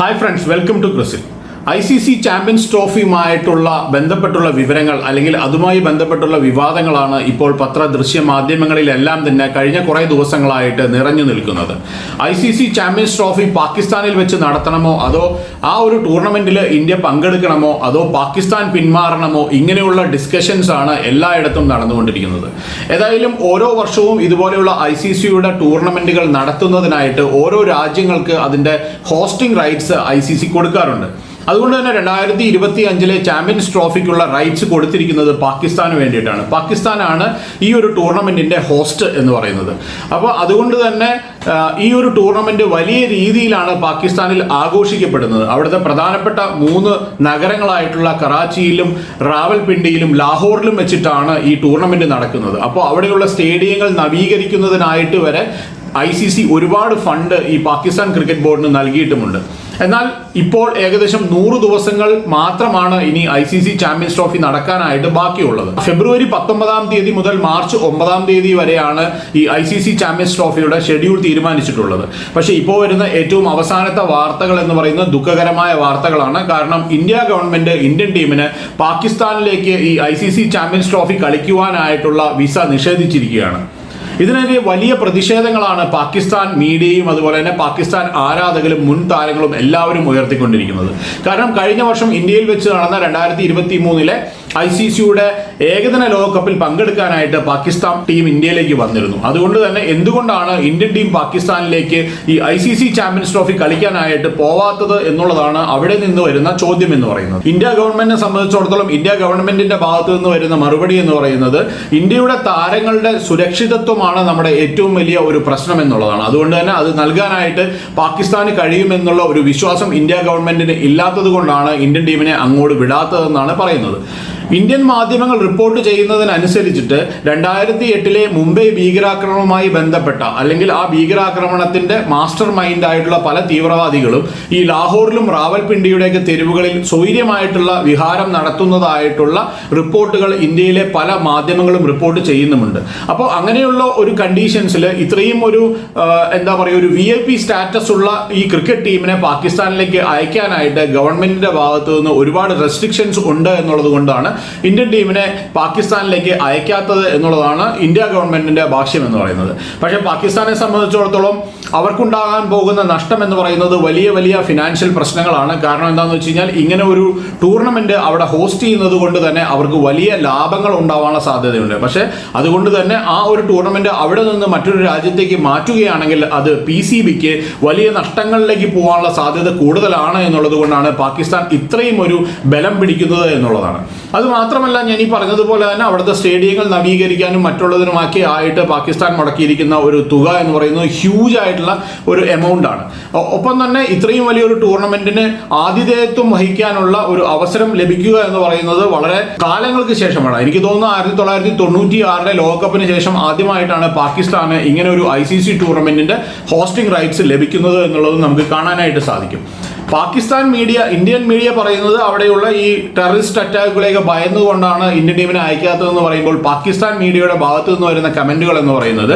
Hi friends welcome to CRISIL I C C champions ട്രോഫിയുമായിട്ടുള്ള ബന്ധപ്പെട്ടുള്ള വിവരങ്ങൾ അല്ലെങ്കിൽ അതുമായി ബന്ധപ്പെട്ടുള്ള വിവാദങ്ങളാണ് ഇപ്പോൾ പത്ര ദൃശ്യ മാധ്യമങ്ങളിലെല്ലാം തന്നെ കഴിഞ്ഞ കുറേ ദിവസങ്ങളായിട്ട് നിറഞ്ഞു നിൽക്കുന്നത്. I C C champions trophy പാകിസ്ഥാനിൽ വെച്ച് നടത്തണമോ? അതോ ആ ഒരു ടൂർണമെന്റിൽ ഇന്ത്യ പങ്കെടുക്കണമോ? അതോ പാകിസ്ഥാൻ പിന്മാറണമോ? ഇങ്ങനെയുള്ള ഡിസ്കഷൻസ് ആണ് എല്ലായിടത്തും നടന്നുകൊണ്ടിരിക്കുന്നത്. ഏതായാലും ഓരോ വർഷവും ഇതുപോലെയുള്ള ഐ സി സിയുടെ ടൂർണമെന്റുകൾ നടത്തുന്നതിനായിട്ട് ഓരോ രാജ്യങ്ങൾക്ക് അതിന്റെ hosting rights I C C കൊടുക്കാറുണ്ട്. അതുകൊണ്ട് തന്നെ രണ്ടായിരത്തി ഇരുപത്തി അഞ്ചിലെ ചാമ്പ്യൻസ് ട്രോഫിക്കുള്ള റൈറ്റ്സ് കൊടുത്തിരിക്കുന്നത് പാകിസ്ഥാന് വേണ്ടിയിട്ടാണ്. പാകിസ്ഥാനാണ് ഈ ഒരു ടൂർണമെന്റിന്റെ ഹോസ്റ്റ് എന്ന് പറയുന്നത്. അപ്പോൾ അതുകൊണ്ട് തന്നെ ഈ ഒരു ടൂർണമെന്റ് വലിയ രീതിയിലാണ് പാകിസ്ഥാനിൽ ആഘോഷിക്കപ്പെടുന്നത്. അവിടുത്തെ പ്രധാനപ്പെട്ട മൂന്ന് നഗരങ്ങളായിട്ടുള്ള കറാച്ചിയിലും റാവൽപിണ്ടിയിലും ലാഹോറിലും വെച്ചിട്ടാണ് ഈ ടൂർണമെന്റ് നടക്കുന്നത്. അപ്പോൾ അവിടെയുള്ള സ്റ്റേഡിയങ്ങൾ നവീകരിക്കുന്നതിനായിട്ട് വരെ ഐ സി സി ഒരുപാട് ഫണ്ട് ഈ പാകിസ്ഥാൻ ക്രിക്കറ്റ് ബോർഡിന് നൽകിയിട്ടുമുണ്ട്. എന്നാൽ ഇപ്പോൾ ഏകദേശം നൂറ് ദിവസങ്ങൾ മാത്രമാണ് ഇനി I C C champions trophy നടക്കാനായിട്ട് ബാക്കിയുള്ളത്. ഫെബ്രുവരി പത്തൊമ്പതാം തീയതി മുതൽ മാർച്ച് ഒമ്പതാം തീയതി വരെയാണ് ഈ ഐ സി സി ചാമ്പ്യൻസ് ട്രോഫിയുടെ ഷെഡ്യൂൾ തീരുമാനിച്ചിട്ടുള്ളത്. പക്ഷേ ഇപ്പോൾ വരുന്ന ഏറ്റവും അവസാനത്തെ വാർത്തകൾ എന്ന് പറയുന്നത് ദുഃഖകരമായ വാർത്തകളാണ്. കാരണം ഇന്ത്യ ഗവൺമെന്റ് ഇന്ത്യൻ ടീമിന് പാകിസ്ഥാനിലേക്ക് ഈ I C C champions trophy കളിക്കുവാനായിട്ടുള്ള visa നിഷേധിച്ചിരിക്കുകയാണ്. ഇതിനെതിരെ വലിയ പ്രതിഷേധങ്ങളാണ് പാകിസ്ഥാൻ മീഡിയയും അതുപോലെ തന്നെ പാകിസ്ഥാൻ ആരാധകരും മുൻ താരങ്ങളും എല്ലാവരും ഉയർത്തിക്കൊണ്ടിരിക്കുന്നത്. കാരണം കഴിഞ്ഞ വർഷം ഇന്ത്യയിൽ വെച്ച് നടന്ന രണ്ടായിരത്തി ഇരുപത്തി മൂന്നിലെ ഐ സി സിയുടെ ഏകദിന ലോകകപ്പിൽ പങ്കെടുക്കാനായിട്ട് പാകിസ്ഥാൻ ടീം ഇന്ത്യയിലേക്ക് വന്നിരുന്നു. അതുകൊണ്ട് തന്നെ എന്തുകൊണ്ടാണ് ഇന്ത്യൻ ടീം പാകിസ്ഥാനിലേക്ക് ഈ I C C champions trophy കളിക്കാനായിട്ട് പോവാത്തത് എന്നുള്ളതാണ് അവിടെ നിന്ന് വരുന്ന ചോദ്യം എന്ന് പറയുന്നത്. ഇന്ത്യ ഗവൺമെന്റിനെ സംബന്ധിച്ചിടത്തോളം ഇന്ത്യ ഗവൺമെന്റിന്റെ ഭാഗത്ത് നിന്ന് വരുന്ന മറുപടി എന്ന് പറയുന്നത് ഇന്ത്യയുടെ താരങ്ങളുടെ സുരക്ഷിതത്വമാണ് നമ്മുടെ ഏറ്റവും വലിയ ഒരു പ്രശ്നം എന്നുള്ളതാണ്. അതുകൊണ്ട് തന്നെ അത് നൽകാനായിട്ട് പാകിസ്ഥാന് കഴിയുമെന്നുള്ള ഒരു വിശ്വാസം ഇന്ത്യ ഗവൺമെന്റിന് ഇല്ലാത്തത് കൊണ്ടാണ് ഇന്ത്യൻ ടീമിനെ അങ്ങോട്ട് വിടാത്തതെന്നാണ് പറയുന്നത്. ഇന്ത്യൻ മാധ്യമങ്ങൾ റിപ്പോർട്ട് ചെയ്യുന്നതിനനുസരിച്ചിട്ട് രണ്ടായിരത്തി എട്ടിലെ മുംബൈ ഭീകരാക്രമണവുമായി ബന്ധപ്പെട്ട അല്ലെങ്കിൽ ആ ഭീകരാക്രമണത്തിന്റെ മാസ്റ്റർ മൈൻഡ് ആയിട്ടുള്ള പല തീവ്രവാദികളും ഈ ലാഹോറിലും റാവൽപിണ്ടിയുടെയൊക്കെ തെരുവുകളിൽ സ്വൈര്യമായിട്ടുള്ള വിഹാരം നടത്തുന്നതായിട്ടുള്ള റിപ്പോർട്ടുകൾ ഇന്ത്യയിലെ പല മാധ്യമങ്ങളും റിപ്പോർട്ട് ചെയ്യുന്നുമുണ്ട്. അപ്പോൾ അങ്ങനെയുള്ള ഒരു കണ്ടീഷൻസിൽ ഇത്രയും ഒരു എന്താ പറയുക ഒരു വി ഐ പി സ്റ്റാറ്റസ് ഉള്ള ഈ ക്രിക്കറ്റ് ടീമിനെ പാകിസ്ഥാനിലേക്ക് അയക്കാനായിട്ട് ഗവൺമെന്റിന്റെ ഭാഗത്തു നിന്ന് ഒരുപാട് റെസ്ട്രിക്ഷൻസ് ഉണ്ട് എന്നുള്ളത് കൊണ്ടാണ് ഇന്ത്യൻ ടീമിനെ പാകിസ്ഥാനിലേക്ക് അയക്കാത്തത് എന്നുള്ളതാണ് ഇന്ത്യ ഗവൺമെന്റിന്റെ ഭാഷ്യം എന്ന് പറയുന്നത്. പക്ഷേ പാകിസ്ഥാനെ സംബന്ധിച്ചിടത്തോളം അവർക്കുണ്ടാകാൻ പോകുന്ന നഷ്ടം എന്ന് പറയുന്നത് വലിയ വലിയ ഫിനാൻഷ്യൽ പ്രശ്നങ്ങളാണ്. കാരണം എന്താണെന്ന് വെച്ച് കഴിഞ്ഞാൽ ഇങ്ങനെ ഒരു ടൂർണമെന്റ് അവിടെ ഹോസ്റ്റ് ചെയ്യുന്നത് കൊണ്ട് തന്നെ അവർക്ക് വലിയ ലാഭങ്ങൾ ഉണ്ടാവാനുള്ള സാധ്യതയുണ്ട്. പക്ഷേ അതുകൊണ്ട് തന്നെ ആ ഒരു ടൂർണമെന്റ് അവിടെ നിന്ന് മറ്റൊരു രാജ്യത്തേക്ക് മാറ്റുകയാണെങ്കിൽ അത് പി സി ബിക്ക് വലിയ നഷ്ടങ്ങളിലേക്ക് പോകാനുള്ള സാധ്യത കൂടുതലാണ് എന്നുള്ളത് കൊണ്ടാണ് പാകിസ്ഥാൻ ഇത്രയും ഒരു ബലം പിടിക്കുന്നത് എന്നുള്ളതാണ്. അത് മാത്രമല്ല ഞാൻ ഈ പറഞ്ഞതുപോലെ തന്നെ അവിടുത്തെ സ്റ്റേഡിയങ്ങൾ നവീകരിക്കാനും മറ്റുള്ളതിനുമൊക്കെ ആയിട്ട് പാകിസ്ഥാൻ മുടക്കിയിരിക്കുന്ന ഒരു തുക എന്ന് പറയുന്നത് ഹ്യൂജ് ആയിട്ടുള്ള ഒരു എമൗണ്ട് ആണ്. ഒപ്പം തന്നെ ഇത്രയും വലിയൊരു ടൂർണമെന്റിന് ആതിഥേയത്വം വഹിക്കാനുള്ള ഒരു അവസരം ലഭിക്കുക എന്ന് പറയുന്നത് വളരെ കാലങ്ങൾക്ക് ശേഷമാണ്. എനിക്ക് തോന്നുന്നു ആയിരത്തി തൊള്ളായിരത്തി തൊണ്ണൂറ്റി ആറിലെ ലോകകപ്പിന് ശേഷം ആദ്യമായിട്ടാണ് പാകിസ്ഥാന് ഇങ്ങനെ ഒരു ഐ സി സി ടൂർണമെന്റിന്റെ ഹോസ്റ്റിംഗ് റൈറ്റ്സ് ലഭിക്കുന്നത് എന്നുള്ളത് നമുക്ക് കാണാനായിട്ട് സാധിക്കും. പാകിസ്ഥാൻ മീഡിയ ഇന്ത്യൻ മീഡിയ പറയുന്നത് അവിടെയുള്ള ഈ ടെററിസ്റ്റ് അറ്റാക്കുകളെയൊക്കെ ഭയന്നുകൊണ്ടാണ് ഇന്ത്യൻ ടീമിനെ അയക്കാത്തതെന്ന് പറയുമ്പോൾ പാകിസ്ഥാൻ മീഡിയയുടെ ഭാഗത്തു നിന്ന് വരുന്ന കമന്റുകൾ എന്ന് പറയുന്നത്.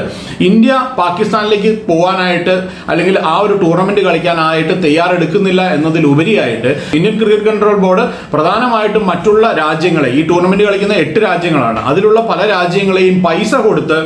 ഇന്ത്യ പാകിസ്ഥാനിലേക്ക് പോകാനായിട്ട് അല്ലെങ്കിൽ ആ ഒരു ടൂർണമെന്റ് കളിക്കാനായിട്ട് തയ്യാറെടുക്കുന്നില്ല എന്നതിലുപരിയായിട്ട് ഇന്ത്യൻ ക്രിക്കറ്റ് കൺട്രോൾ ബോർഡ് പ്രധാനമായിട്ടും മറ്റുള്ള രാജ്യങ്ങളെ ഈ ടൂർണമെന്റ് കളിക്കുന്ന എട്ട് രാജ്യങ്ങളാണ്. അതിലുള്ള പല രാജ്യങ്ങളെയും പൈസ കൊടുത്ത്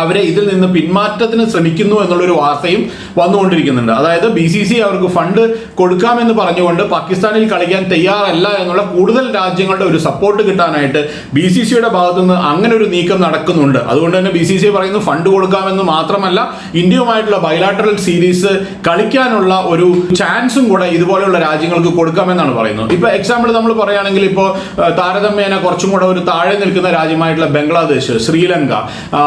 അവരെ ഇതിൽ നിന്ന് പിന്മാറ്റത്തിന് ശ്രമിക്കുന്നു എന്നുള്ളൊരു വാർത്തയും വന്നുകൊണ്ടിരിക്കുന്നുണ്ട്. അതായത് ബി സി സി അവർക്ക് ഫണ്ട് കൊടുക്കാമെന്ന് പറഞ്ഞുകൊണ്ട് പാകിസ്ഥാനിൽ കളിക്കാൻ തയ്യാറല്ല എന്നുള്ള കൂടുതൽ രാജ്യങ്ങളുടെ ഒരു സപ്പോർട്ട് കിട്ടാനായിട്ട് ബി സി സിയുടെ ഭാഗത്തു നിന്ന് അങ്ങനെ ഒരു നീക്കം നടക്കുന്നുണ്ട്. അതുകൊണ്ട് തന്നെ ബി സി സി പറയുന്നു ഫണ്ട് കൊടുക്കാമെന്ന് മാത്രമല്ല ഇന്ത്യയുമായിട്ടുള്ള ബൈലാറ്ററൽ സീരീസ് കളിക്കാനുള്ള ഒരു ചാൻസും കൂടെ ഇതുപോലെയുള്ള രാജ്യങ്ങൾക്ക് കൊടുക്കാമെന്നാണ് പറയുന്നത്. ഇപ്പൊ എക്സാമ്പിൾ നമ്മൾ പറയുകയാണെങ്കിൽ ഇപ്പോൾ താരതമ്യേന കുറച്ചും കൂടെ ഒരു താഴെ നിൽക്കുന്ന രാജ്യമായിട്ടുള്ള ബംഗ്ലാദേശ് ശ്രീലങ്ക ആ,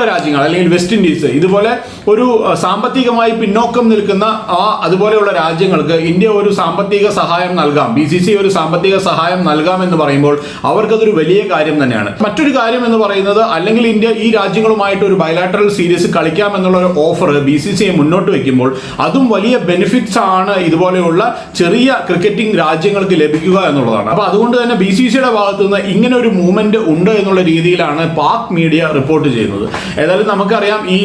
ഇങ്ങനെയുള്ള രാജ്യങ്ങൾ അല്ലെങ്കിൽ വെസ്റ്റ് ഇൻഡീസ് ഇതുപോലെ ഒരു സാമ്പത്തികമായി പിന്നോക്കം നിൽക്കുന്ന ആ അതുപോലെയുള്ള രാജ്യങ്ങൾക്ക് ഇന്ത്യ ഒരു സാമ്പത്തിക സഹായം നൽകാം. ബി സി സി ഒരു സാമ്പത്തിക സഹായം നൽകാം എന്ന് പറയുമ്പോൾ അവർക്കതൊരു വലിയ കാര്യം തന്നെയാണ്. മറ്റൊരു കാര്യം എന്ന് പറയുന്നത് അല്ലെങ്കിൽ ഇന്ത്യ ഈ രാജ്യങ്ങളുമായിട്ട് ഒരു ബയലാറ്ററൽ സീരീസ് കളിക്കാം എന്നുള്ള ഒരു ഓഫർ ബി സി സി മുന്നോട്ട് വെക്കുമ്പോൾ അതും വലിയ ബെനിഫിറ്റ്സ് ആണ് ഇതുപോലെയുള്ള ചെറിയ ക്രിക്കറ്റിംഗ് രാജ്യങ്ങൾക്ക് ലഭിക്കുക എന്നുള്ളതാണ്. അപ്പൊ അതുകൊണ്ട് തന്നെ ബി സി സിയുടെ ഭാഗത്തു നിന്ന് ഇങ്ങനെ ഒരു മൂവ്മെന്റ് ഉണ്ട് എന്നുള്ള രീതിയിലാണ് പാക് മീഡിയ റിപ്പോർട്ട് ചെയ്യുന്നത്. ഏതായാലും നമുക്കറിയാം ഈ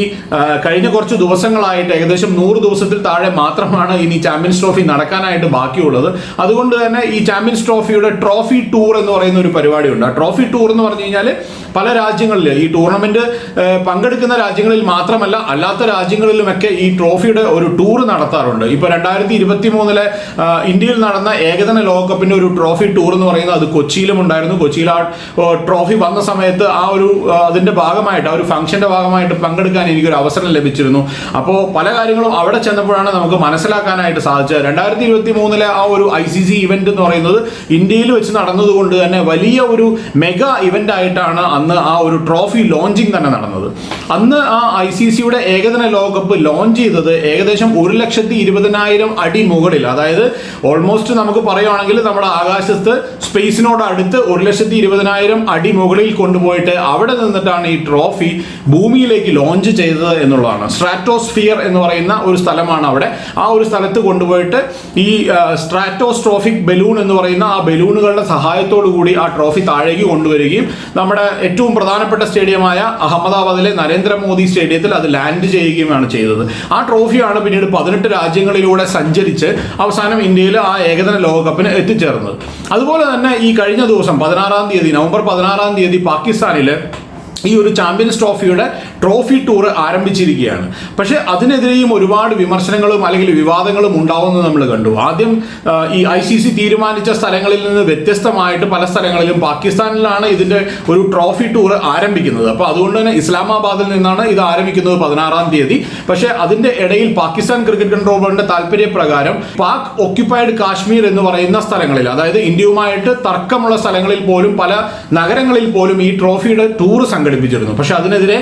കഴിഞ്ഞ കുറച്ച് ദിവസങ്ങളായിട്ട് ഏകദേശം നൂറ് ദിവസത്തിൽ താഴെ മാത്രമാണ് ഇനി ചാമ്പ്യൻസ് ട്രോഫി നടക്കാനായിട്ട് ബാക്കിയുള്ളത്. അതുകൊണ്ട് തന്നെ ഈ ചാമ്പ്യൻസ് ട്രോഫിയുടെ ട്രോഫി ടൂർ എന്ന് പറയുന്ന ഒരു പരിപാടിയുണ്ട്. ആ ട്രോഫി ടൂർ എന്ന് പറഞ്ഞു കഴിഞ്ഞാൽ പല രാജ്യങ്ങളിൽ ഈ ടൂർണമെന്റ് പങ്കെടുക്കുന്ന രാജ്യങ്ങളിൽ മാത്രമല്ല അല്ലാത്ത രാജ്യങ്ങളിലുമൊക്കെ ഈ ട്രോഫിയുടെ ഒരു ടൂർ നടത്താറുണ്ട്. ഇപ്പൊ രണ്ടായിരത്തി ഇരുപത്തി മൂന്നിലെ ഇന്ത്യയിൽ നടന്ന ഏകദിന ലോകകപ്പിന്റെ ഒരു ട്രോഫി ടൂർ എന്ന് പറയുന്നത് അത് കൊച്ചിയിലും ഉണ്ടായിരുന്നു. കൊച്ചിയിൽ ആ ട്രോഫി വന്ന സമയത്ത് ആ ഒരു അതിന്റെ ഭാഗമായിട്ട് ആ ഒരു ഫംഗ്ഷന്റെ ഭാഗമായിട്ട് പങ്കെടുക്കാൻ എനിക്കൊരു അവസരം ലഭിച്ചിരുന്നു. അപ്പോൾ പല കാര്യങ്ങളും അവിടെ ചെന്നപ്പോഴാണ് നമുക്ക് മനസ്സിലാക്കാനായിട്ട് സാധിച്ചത്. രണ്ടായിരത്തി ഇരുപത്തി മൂന്നിലെ ആ ഒരു ഐ സി സി ഇവന്റ് എന്ന് പറയുന്നത് ഇന്ത്യയിൽ വെച്ച് നടന്നതുകൊണ്ട് തന്നെ വലിയ ഒരു മെഗാ ഇവന്റ് ആയിട്ടാണ് അന്ന് ആ ഒരു ട്രോഫി ലോഞ്ചിങ് തന്നെ നടന്നത്. അന്ന് ആ ഐ സി സിയുടെ ഏകദിന ലോകകപ്പ് ലോഞ്ച് ചെയ്തത് ഏകദേശം ഒരു ലക്ഷത്തി ഇരുപതിനായിരം അടി മുകളിൽ അതായത് ഓൾമോസ്റ്റ് നമുക്ക് പറയുവാണെങ്കിൽ നമ്മുടെ ആകാശത്ത് സ്പേസിനോട് അടുത്ത് ഒരു ലക്ഷത്തി ഇരുപതിനായിരം അടി മുകളിൽ കൊണ്ടുപോയിട്ട് അവിടെ നിന്നിട്ടാണ് ഈ ട്രോഫി ഭൂമിയിലേക്ക് ലോഞ്ച് ചെയ്തത് എന്നുള്ളതാണ്. സ്ട്രാറ്റോസ്ഫിയർ എന്ന് പറയുന്ന ഒരു സ്ഥലമാണ് അവിടെ. ആ ഒരു സ്ഥലത്ത് കൊണ്ടുപോയിട്ട് ഈ സ്ട്രാറ്റോസ്ട്രോഫിക് ബലൂൺ എന്ന് പറയുന്ന ആ ബലൂണുകളുടെ സഹായത്തോടു കൂടി ആ ട്രോഫി താഴേക്ക് കൊണ്ടുവരികയും നമ്മുടെ ഏറ്റവും പ്രധാനപ്പെട്ട സ്റ്റേഡിയമായ അഹമ്മദാബാദിലെ നരേന്ദ്രമോദി സ്റ്റേഡിയത്തിൽ അത് ലാൻഡ് ചെയ്യുകയുമാണ് ചെയ്തത്. ആ ട്രോഫിയാണ് പിന്നീട് പതിനെട്ട് രാജ്യങ്ങളിലൂടെ സഞ്ചരിച്ച് അവസാനം ഇന്ത്യയിൽ ആ ഏകദിന ലോകകപ്പിന് എത്തിച്ചേർന്നത്. അതുപോലെ തന്നെ ഈ കഴിഞ്ഞ ദിവസം പതിനാറാം തീയതി നവംബർ പതിനാറാം തീയതി പാകിസ്ഥാനിൽ ഈ ഒരു ചാമ്പ്യൻസ് ട്രോഫിയുടെ ട്രോഫി ടൂർ ആരംഭിച്ചിരിക്കുകയാണ്. പക്ഷേ അതിനെതിരെയും ഒരുപാട് വിമർശനങ്ങളും അല്ലെങ്കിൽ വിവാദങ്ങളും ഉണ്ടാവുന്നത് നമ്മൾ കണ്ടു. ആദ്യം ഈ ഐ സി സി തീരുമാനിച്ച സ്ഥലങ്ങളിൽ നിന്ന് വ്യത്യസ്തമായിട്ട് പല സ്ഥലങ്ങളിലും പാകിസ്ഥാനിലാണ് ഇതിന്റെ ഒരു ട്രോഫി ടൂർ ആരംഭിക്കുന്നത്. അപ്പോൾ അതുകൊണ്ട് തന്നെ ഇസ്ലാമാബാദിൽ നിന്നാണ് ഇത് ആരംഭിക്കുന്നത് പതിനാറാം തീയതി. പക്ഷേ അതിന്റെ ഇടയിൽ പാകിസ്ഥാൻ ക്രിക്കറ്റ് കൺട്രോൾ ബോർഡിന്റെ താല്പര്യപ്രകാരം പാക് ഒക്യുപ്പൈഡ് കാശ്മീർ എന്ന് പറയുന്ന സ്ഥലങ്ങളിൽ അതായത് ഇന്ത്യയുമായിട്ട് തർക്കമുള്ള സ്ഥലങ്ങളിൽ പോലും പല നഗരങ്ങളിൽ പോലും ഈ ട്രോഫിയുടെ ടൂർ സംഘടിപ്പിച്ചിരുന്നു. പക്ഷെ അതിനെതിരെ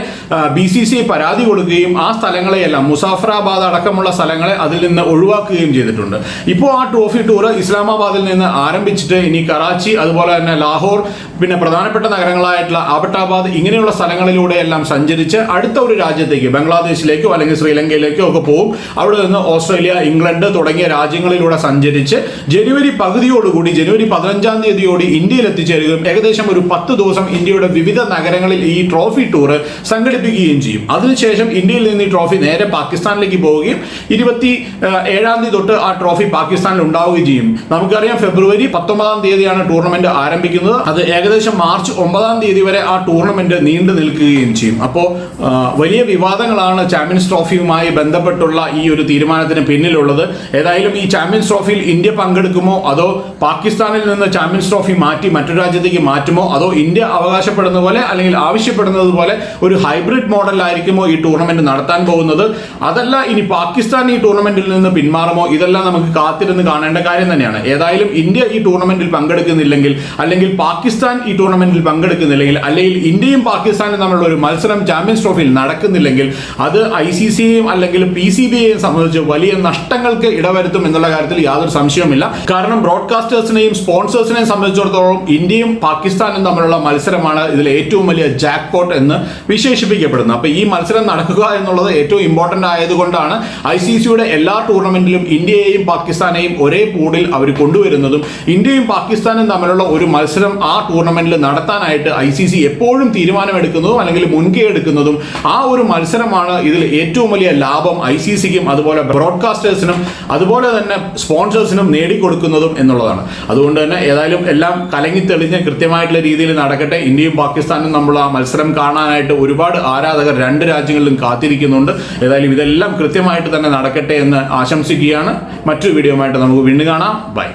ബി സി സി പരാതി കൊടുക്കുകയും ആ സ്ഥലങ്ങളെയെല്ലാം മുസാഫറാബാദ് അടക്കമുള്ള സ്ഥലങ്ങളെ അതിൽ നിന്ന് ഒഴിവാക്കുകയും ചെയ്തിട്ടുണ്ട്. ഇപ്പോൾ ആ ട്രോഫി ടൂർ ഇസ്ലാമാബാദിൽ നിന്ന് ആരംഭിച്ചിട്ട് ഇനി കറാച്ചി അതുപോലെ തന്നെ ലാഹോർ പിന്നെ പ്രധാനപ്പെട്ട നഗരങ്ങളായിട്ടുള്ള ആബട്ടാബാദ് ഇങ്ങനെയുള്ള സ്ഥലങ്ങളിലൂടെയെല്ലാം സഞ്ചരിച്ച് അടുത്ത ഒരു രാജ്യത്തേക്ക് ബംഗ്ലാദേശിലേക്കോ അല്ലെങ്കിൽ ശ്രീലങ്കയിലേക്കോ ഒക്കെ പോകും അവിടെ നിന്ന് ഓസ്ട്രേലിയ ഇംഗ്ലണ്ട് തുടങ്ങിയ രാജ്യങ്ങളിലൂടെ സഞ്ചരിച്ച് ജനുവരി പകുതിയോടുകൂടി ജനുവരി പതിനഞ്ചാം തീയതിയോടി ഇന്ത്യയിൽ എത്തിച്ചേരുകയും ഏകദേശം ഒരു പത്ത് ദിവസം ഇന്ത്യയുടെ വിവിധ നഗരങ്ങളിൽ ഈ ട്രോഫി ടൂർ സംഘടിപ്പിക്കുകയും ചെയ്യും. അതിനുശേഷം ഇന്ത്യയിൽ നിന്ന് ഈ ട്രോഫി നേരെ പാകിസ്ഥാനിലേക്ക് പോവുകയും ഇരുപത്തി ഏഴാം തീയതി തൊട്ട് ആ ട്രോഫി പാകിസ്ഥാനിൽ ഉണ്ടാവുകയും ചെയ്യും. നമുക്കറിയാം ഫെബ്രുവരി പത്തൊമ്പതാം തീയതിയാണ് ടൂർണമെന്റ് ആരംഭിക്കുന്നത്. അത് ഏകദേശം മാർച്ച് ഒമ്പതാം തീയതി വരെ ആ ടൂർണമെന്റ് നീണ്ടു നിൽക്കുകയും ചെയ്യും. അപ്പോൾ വലിയ വിവാദങ്ങളാണ് ചാമ്പ്യൻസ് ട്രോഫിയുമായി ബന്ധപ്പെട്ടുള്ള ഈ ഒരു തീരുമാനത്തിന് പിന്നിലുള്ളത്. ഏതായാലും ഈ ചാമ്പ്യൻസ് ട്രോഫിയിൽ ഇന്ത്യ പങ്കെടുക്കുമോ? അതോ പാകിസ്ഥാനിൽ നിന്ന് ചാമ്പ്യൻസ് ട്രോഫി മാറ്റി മറ്റൊരു രാജ്യത്തേക്ക് മാറ്റുമോ? അതോ ഇന്ത്യ അവകാശപ്പെടുന്ന പോലെ അല്ലെങ്കിൽ ആവശ്യപ്പെടുന്നത് പോലെ ഒരു ഹൈബ്രിഡ് മോഡലായിരിക്കുമോ ഈ ടൂർണമെന്റ് നടത്താൻ പോകുന്നത്? അതല്ല ഇനി പാകിസ്ഥാൻ ഈ ടൂർണമെന്റിൽ നിന്ന് പിന്മാറുമോ? ഇതെല്ലാം നമുക്ക് കാത്തിരുന്ന് കാണേണ്ട കാര്യം തന്നെയാണ്. ഏതായാലും ഇന്ത്യ ഈ ടൂർണമെന്റിൽ പങ്കെടുക്കുന്നില്ലെങ്കിൽ അല്ലെങ്കിൽ പാകിസ്ഥാൻ ഈ ടൂർണമെന്റിൽ പങ്കെടുക്കുന്നില്ലെങ്കിൽ അല്ലെങ്കിൽ ഇന്ത്യയും പാകിസ്ഥാനും തമ്മിലുള്ള ഒരു മത്സരം ചാമ്പ്യൻസ് ട്രോഫിയിൽ നടക്കുന്നില്ലെങ്കിൽ അത് ഐ സി സിയെയും അല്ലെങ്കിൽ പി സി ബിയെയും സംബന്ധിച്ച് വലിയ നഷ്ടങ്ങൾക്ക് ഇടവരുത്തും എന്നുള്ള കാര്യത്തിൽ യാതൊരു സംശയവുമില്ല. കാരണം ബ്രോഡ്കാസ്റ്റേഴ്സിനെയും സ്പോൺസേഴ്സിനെയും സംബന്ധിച്ചിടത്തോളം ഇന്ത്യയും പാകിസ്ഥാനും തമ്മിലുള്ള മത്സരമാണ് ഇതിൽ ഏറ്റവും വലിയ ജാക്ക്പോട്ട് എന്ന് വിശേഷിപ്പിക്കപ്പെടുന്നത് അപ്പൊ ഈ മത്സരം നടക്കുക എന്നുള്ളത് ഏറ്റവും ഇമ്പോർട്ടന്റ് ആയതുകൊണ്ടാണ് ഐ സി സിയുടെ എല്ലാ ടൂർണമെന്റിലും ഇന്ത്യയെയും പാകിസ്ഥാനെയും ഒരേ പൂളിൽ അവർ കൊണ്ടുവരുന്നതും. ഇന്ത്യയും പാകിസ്ഥാനും തമ്മിലുള്ള ഒരു മത്സരം ആ ടൂർണമെന്റിൽ നടത്താനായിട്ട് ഐ സി സി എപ്പോഴും തീരുമാനമെടുക്കുന്നതും അല്ലെങ്കിൽ മുൻകൈ എടുക്കുന്നതും ആ ഒരു മത്സരമാണ് ഇതിൽ ഏറ്റവും വലിയ ലാഭം ഐ സി സിക്കും അതുപോലെ ബ്രോഡ്കാസ്റ്റേഴ്സിനും അതുപോലെ തന്നെ സ്പോൺസേഴ്സിനും നേടിക്കൊടുക്കുന്നതും എന്നുള്ളതാണ്. അതുകൊണ്ട് തന്നെ ഏതായാലും എല്ലാം കലങ്ങി തെളിഞ്ഞ് കൃത്യമായിട്ടുള്ള രീതിയിൽ നടക്കട്ടെ. ഇന്ത്യയും പാകിസ്ഥാനും നമ്മൾ ആ മത്സരം കാണാനായിട്ട് ഒരുപാട് ആരാധകർ രണ്ട് രാജ്യങ്ങളിലും കാത്തിരിക്കുന്നുണ്ട്. ഏതായാലും ഇതെല്ലാം കൃത്യമായിട്ട് തന്നെ നടക്കട്ടെ എന്ന് ആശംസിക്കുകയാണ്. മറ്റൊരു വീഡിയോ ആയിട്ട് നമുക്ക് വീണ്ടും കാണാം. ബൈ